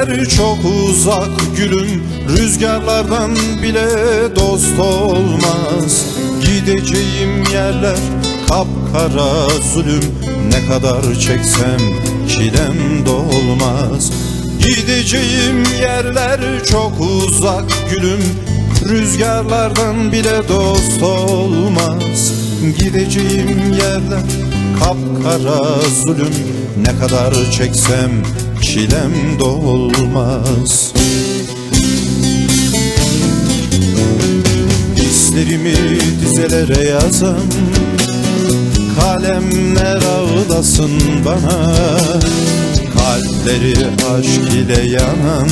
Yerler çok uzak gülüm Rüzgarlardan bile dost olmaz. Gideceğim yerler kapkara zulüm Ne kadar çeksem çilem dolmaz. Gideceğim yerler çok uzak gülüm Rüzgarlardan bile dost olmaz. Gideceğim yerler kapkara zulüm Ne kadar çeksem çilem dolmaz. Hislerimi dizelere yazan Kalemler ağlasın bana. Kalpleri aşk ile yanan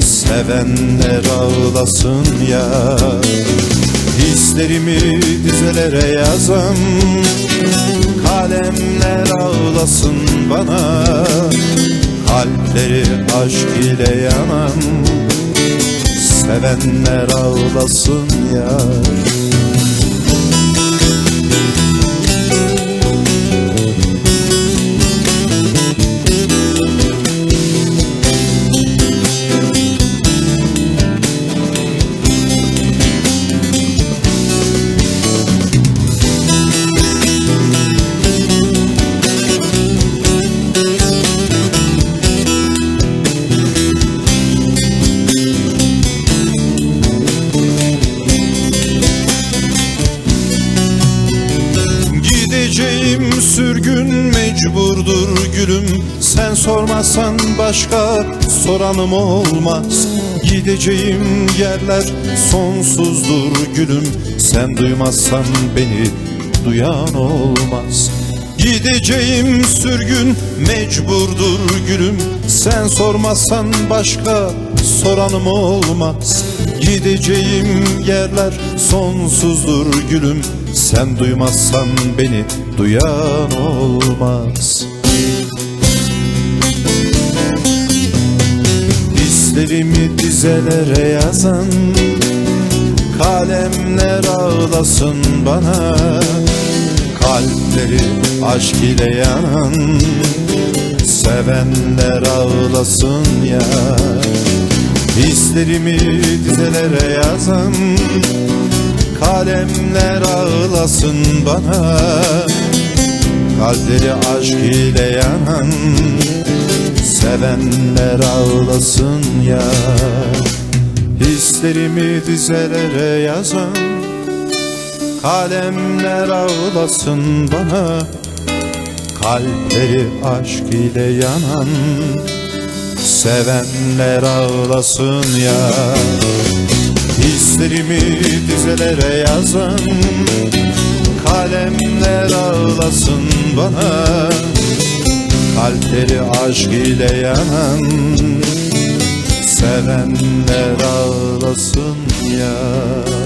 Sevenler ağlasın ya. Hislerimi dizelere yazan Kalemler ağlasın bana. Kalpleri aşk ile yanan Sevenler ağlasın ya Sen sormazsan başka soranım olmaz. Gideceğim yerler sonsuzdur gülüm. Sen duymazsan beni duyan olmaz. Gideceğim sürgün mecburdur gülüm. Sen sormazsan başka soranım olmaz. Gideceğim yerler sonsuzdur gülüm. Sen duymazsan beni duyan olmaz Hislerimi dizelere yazan Kalemler ağlasın bana. Kalpleri aşk ile yanan Sevenler ağlasın ya. Hislerimi dizelere yazan Kalemler ağlasın bana. Kalpleri aşk ile yanan Sevenler ağlasın ya Hislerimi dizelere yazan Kalemler ağlasın bana Kalpleri aşk ile yanan Sevenler ağlasın ya. Hislerimi dizelere yazan Kalemler ağlasın bana Kalpleri aşk ile yanan Sevenler ağlasın ya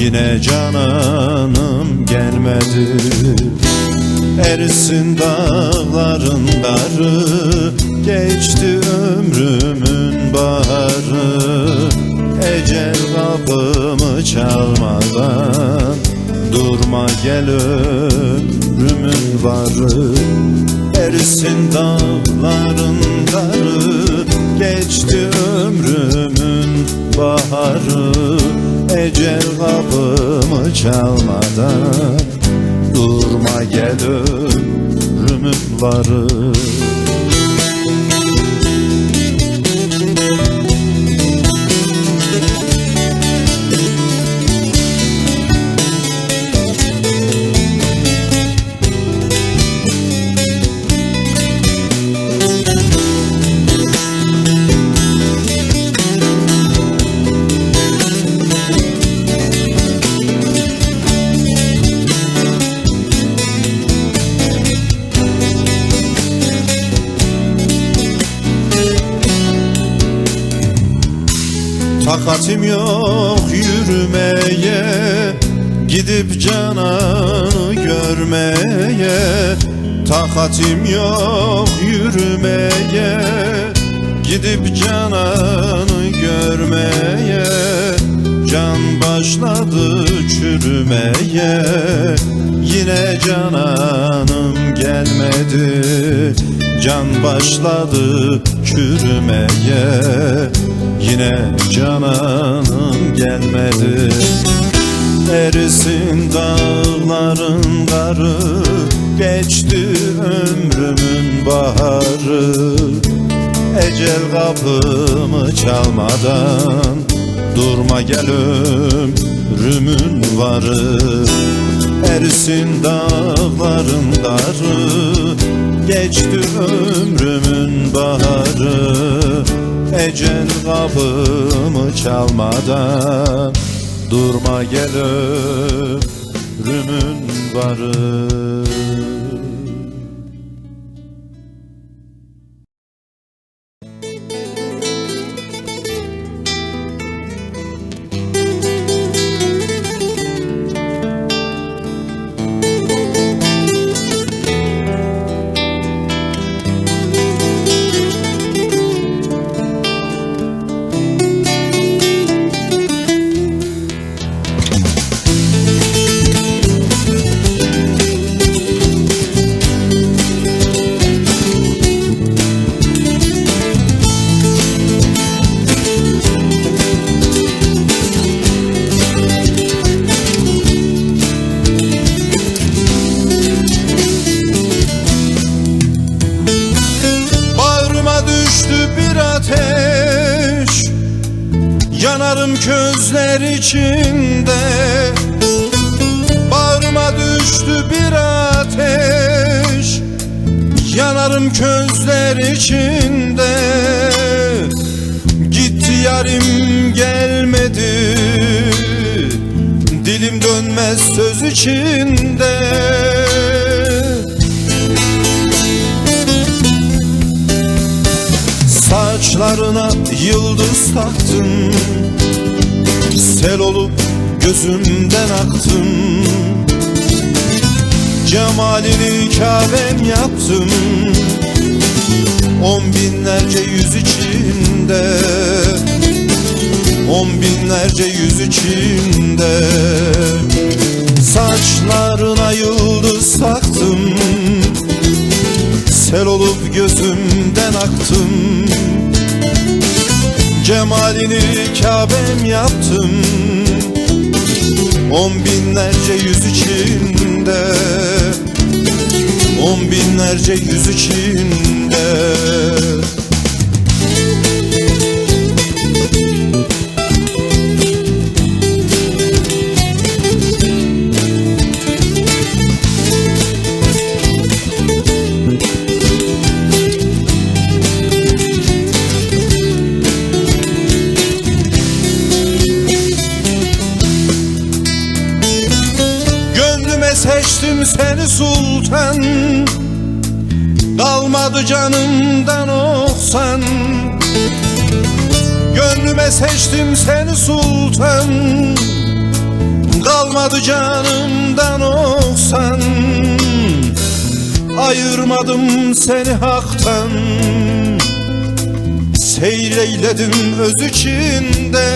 Yine cananım gelmedi. Ersin dağların darı Geçti ömrümün baharı. Ecel kapımı çalmadan Durma gel ömrümün varı. Ersin dağların darı Geçti ömrümün baharı Ecel kapımı çalmadan Durma gel ömrümün varı Gidip cananı görmeye Takatim yok yürümeye. Gidip cananı görmeye Can başladı çürümeye. Yine cananım gelmedi Can başladı çürümeye. Yine cananım gelmedi Erisin dağların karı Geçti ömrümün baharı. Ecel kapımı çalmadan Durma gel ömrümün varı. Erisin dağların darı Geçti ömrümün baharı. Ecel kapımı çalmadan Durma gel ömrümün varı közler içinde. Bağrıma düştü bir ateş Yanarım közler içinde. Gitti yarim gelmedi. Dilim dönmez söz içinde. Saçlarına yıldız taktım Sel olup gözümden aktım Cemalini Kabe'm yaptım On binlerce yüz içinde. On binlerce yüz içinde. Saçlarına yıldız taktım. Sel olup gözümden aktım Cemalini Kabe'm yaptım. On binlerce yüz içinde. On binlerce yüz içinde Seçtim seni sultan. Kalmadı canımdan oksan Gönlüme seçtim seni sultan. Kalmadı canımdan oksan Ayırmadım seni haktan. Seyreyledim öz içinde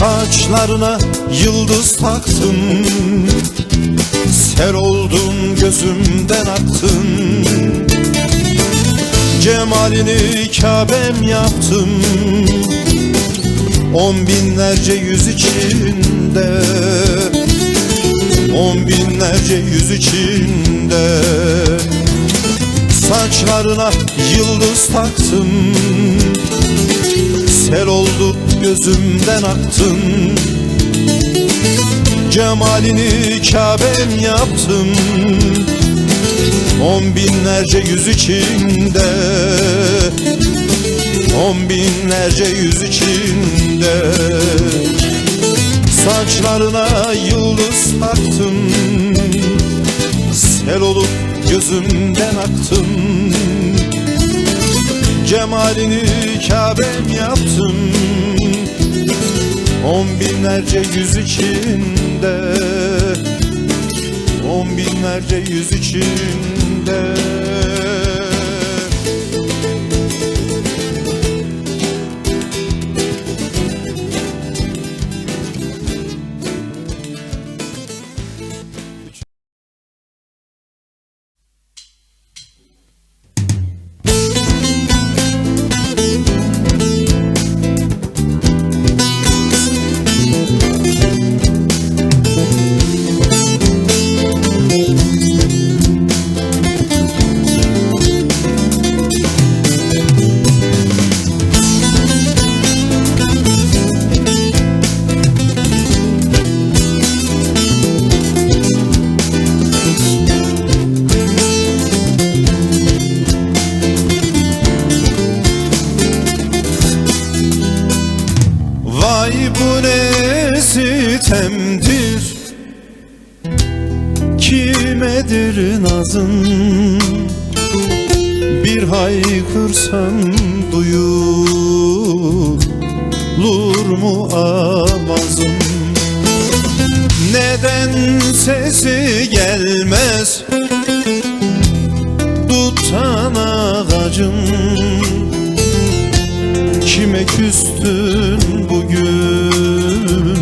Saçlarına yıldız taktım Sel oldum gözümden aktın. Cemalini Kabe'm yaptım On binlerce yüz içinde. On binlerce yüz içinde. Saçlarına yıldız taktım Sel oldu gözümden aktın Cemalini Kabe'm yaptım On binlerce yüz içinde. On binlerce yüz içinde. Saçlarına yıldız taktım Sel olup gözümden aktın. Cemalini Kabe'm yaptım. On binlerce yüz içinde. On binlerce yüz içinde haykırsam duyulur mu avazım? Neden sesi gelmez? Tutan ağacım. Kime küstün bugün?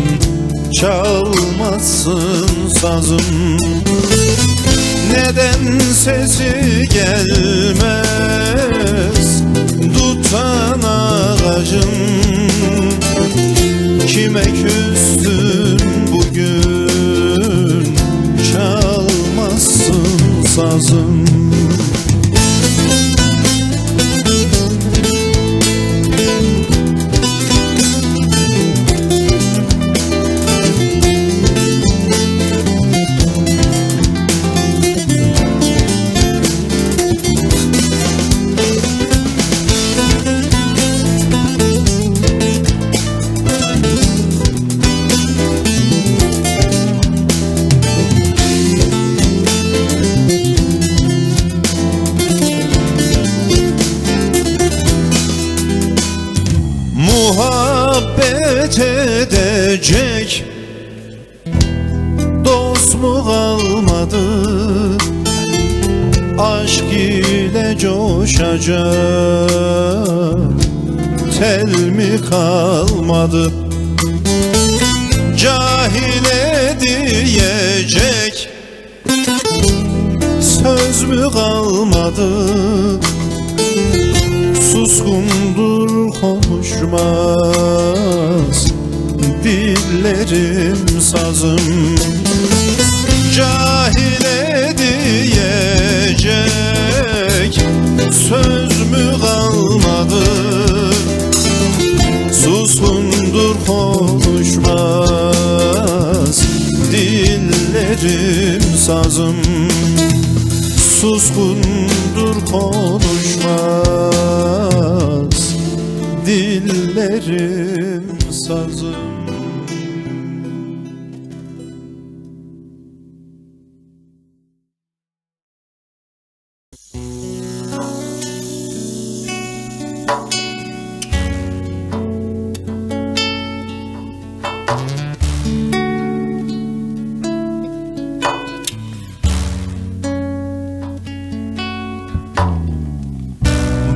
Çalmasın sazım. Neden sesi gelmez Tutan ağacım Kime küstün bugün? Çalmasın sazım Muhabbet edecek Dost mu kalmadı? Aşk ile coşacak. Tel mi kalmadı? Cahile diyecek Söz mü kalmadı? Suskundur konuşmaz. Dillerim sazım. Cahile diyecek Söz mü kalmadı? Suskundur konuşmaz. Dillerim sazım. Suskundur konuşmaz Dillerim sazım.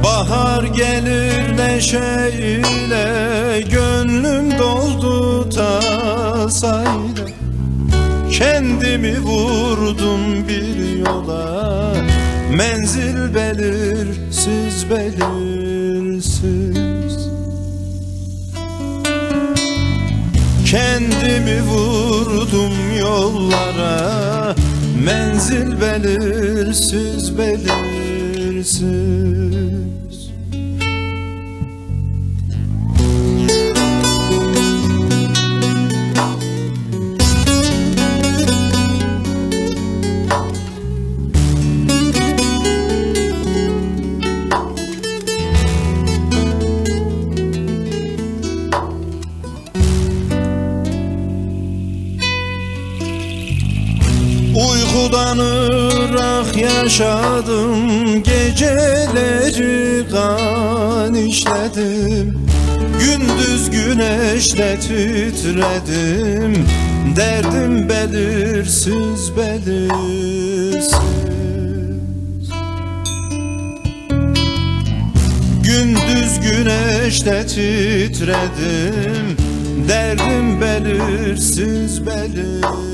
Bahar gelir neşeyle belirsiz Kendimi vurdum yollara Menzil belirsiz belirsiz Uykudan ırak yaşadım. Geceleri kan işledim. Gündüz güneşle titredim. Derdim belirsiz belirsiz. Gündüz güneşte titredim. Derdim belirsiz belirsiz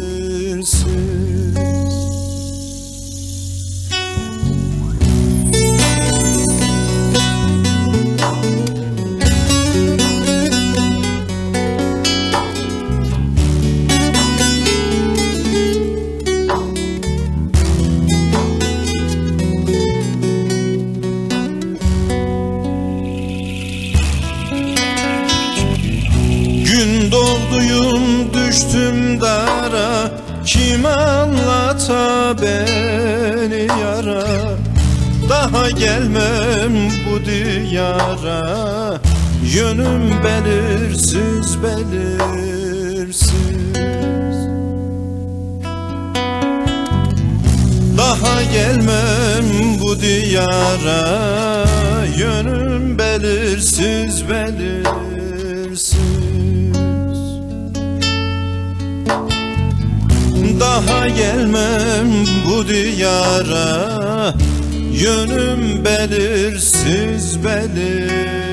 gelmem bu diyara Yönüm belirsiz belirsiz. Daha gelmem bu diyara Yönüm belirsiz belirsiz. Daha gelmem bu diyara Yönüm belirsiz belirsiz